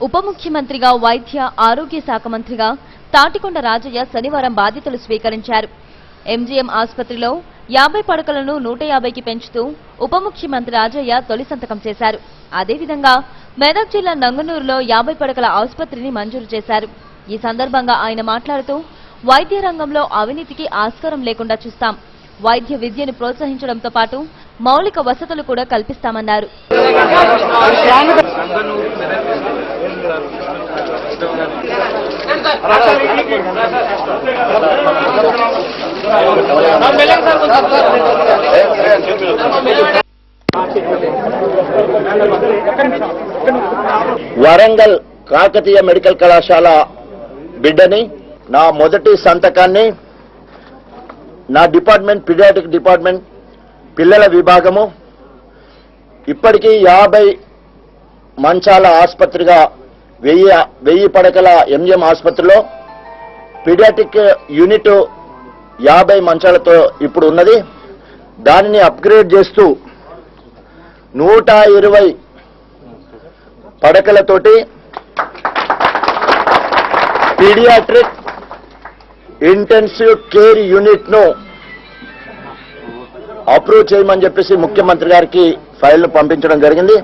ఉప ముఖ్యమంత్రిగా వైద్య ఆరోగ్య శాఖ మంత్రిగా తాటికొండ రాజయ్య శనివారం బాధ్యతలు స్వీకరించారు. ఎంజీఎం ఆసుపత్రిలో యాభై పడకలను నూట యాభైకి పెంచుతూ ఉప ముఖ్యమంత్రి రాజయ్య తొలి సంతకం చేశారు. అదేవిధంగా మెదక్ జిల్లా నంగనూరులో యాభై పడకల ఆసుపత్రిని మంజూరు చేశారు. ఈ సందర్భంగా ఆయన మాట్లాడుతూ వైద్య రంగంలో అవినీతికి ఆస్కారం లేకుండా చూస్తాం. వైద్య విద్యను ప్రోత్సహించడంతో పాటు మౌలిక వసతులు కూడా కల్పిస్తామన్నారు. వరంగల్ కాకతీయ మెడికల్ కళాశాల బిడ్డని నా మొదటి సంతకాన్ని నా డిపార్ట్మెంట్ పిడియాటిక్ డిపార్ట్మెంట్ పిల్లల విభాగము ఇప్పటికీ యాభై మంచాల ఆసుపత్రిగా వెయ్యి వెయ్యి పడకల ఎంఎం ఆసుపత్రిలో పీడియాటిక్ యూనిట్ యాభై మంచాలతో ఇప్పుడు ఉన్నది. దానిని అప్గ్రేడ్ చేస్తూ నూట ఇరవై పడకలతోటి పీడియాట్రిక్ ఇంటెన్సివ్ కేర్ యూనిట్ను అప్రూవ్ చేయమని చెప్పేసి ముఖ్యమంత్రి గారికి ఫైల్ పంపించడం జరిగింది.